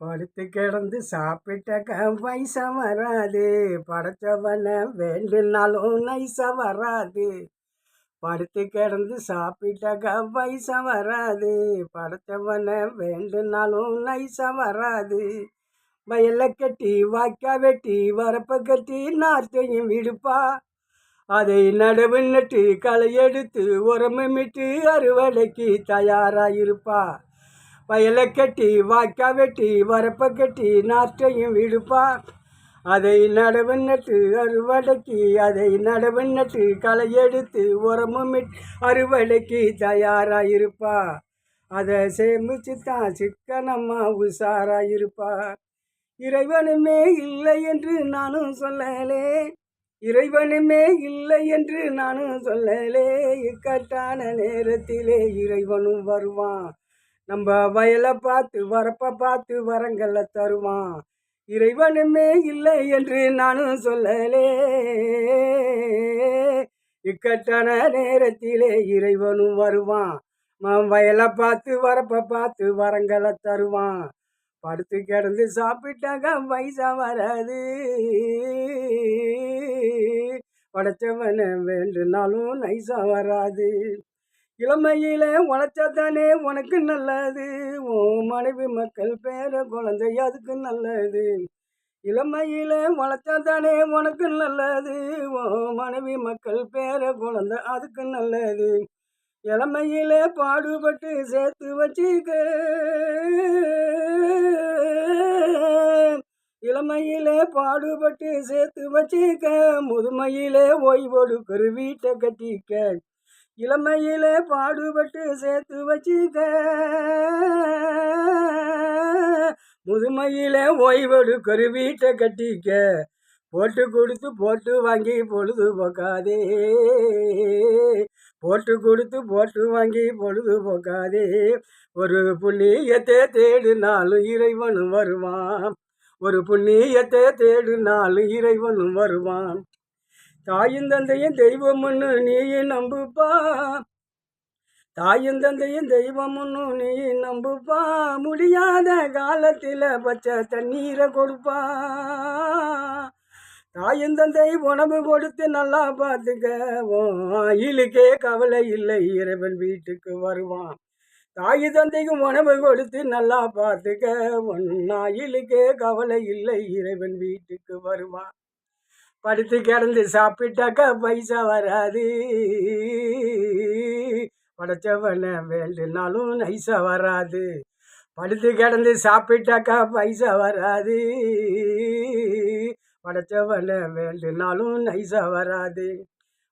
படுத்து கிடந்து சாப்பிட்டாக்க பைசா வராது. படைச்சவன வேண்டுனாலும் நைசா வராது. படுத்து கிடந்து சாப்பிட்டாக்க பைசா வராது. படைச்சவன வேண்டுனாலும் நைசா வராது. வயல்ல கட்டி வாய்க்கா வெட்டி வரப்ப கட்டி நார்த்தையும் விடுப்பா அதை நடவு நட்டு களை எடுத்து உரமிட்டு அறுவடைக்கு தயாராயிருப்பா. வயலை கட்டி வாய்க்கா வெட்டி வரப்பை கட்டி நாற்றையும் விடுப்பார் அதை நடவு நட்டு அறுவடைக்கு அதை நடவு நட்டு களை எடுத்து உரமும் அறுவடைக்கு தயாராயிருப்பா. அதை சேமிச்சு தான் சிக்கனம்மா உஷாராயிருப்பா. இறைவனுமே இல்லை என்று நானும் சொல்லலே. இறைவனுமே இல்லை என்று நானும் சொல்லலே. இக்கட்டான நேரத்திலே இறைவனும் வருவான். நம்ம வயலை பார்த்து வரப்ப பார்த்து வரங்களை தருவான். இறைவனுமே இல்லை என்று நானும் சொல்லலே. இக்கட்டான நேரத்திலே இறைவனும் வருவான். வயலை பார்த்து வரப்ப பார்த்து வரங்களை தருவான். படுத்து கிடந்து சாப்பிட்டாங்க பைசா வராது. படைச்சவன வேண்டுனாலும் நைசா வராது. இளமையில உழைச்சாதானே உனக்கு நல்லது? ஓ மனைவி மக்கள் பேர குழந்தை அதுக்கு நல்லது. இளமையில உழைச்சாதானே உனக்கு நல்லது? ஓ மனைவி மக்கள் பேர குழந்தை அதுக்கு நல்லது. இளமையில பாடுபட்டு சேர்த்து வச்சுக்க. இளமையிலே பாடுபட்டு சேர்த்து வச்சுக்க. முதுமையிலே ஓய்வொடுக்கிற வீட்டை கட்டிக்க. இளமையிலே பாடுபட்டு சேர்த்து வச்சுக்க. முதுமையிலே ஓய்வெடுக்கிற வீட்டை கட்டிக்க. போட்டு கொடுத்து போட்டு வாங்கி பொழுது போக்காதே. போட்டு கொடுத்து போட்டு வாங்கி பொழுது போக்காதே. ஒரு புண்ணியத்தை தேடினாலும் இறைவனும் வருவான். ஒரு புண்ணியத்தை தேடினாலும் இறைவனும் வருவான். தாயும் தந்தையும் தெய்வம்னு நீயும் நம்புப்பா. தாயும் தந்தையும் தெய்வம்னு நீ நம்புப்பா. முடியாத காலத்தில் பச்சை தண்ணீரை கொடுப்பா. தாயும் தந்தை உணவு கொடுத்து நல்லா பார்த்துக்க. இழுக்கே கவலை இல்லை. இறைவன் வீட்டுக்கு வருவான். தாய் தந்தைக்கும் உணவு கொடுத்து நல்லா பார்த்துக்க. ஒன்னாயிலுக்கே கவலை இல்லை. இறைவன் வீட்டுக்கு வருவான். படுத்து கிடந்து சாப்பிட்டாக்கா பைசா வராது. படைச்சவனை வேண்டுனாலும் நைசா வராது. படுத்து கிடந்து சாப்பிட்டாக்கா பைசா வராது. படைச்சவனை வேண்டுனாலும் நைசா வராது.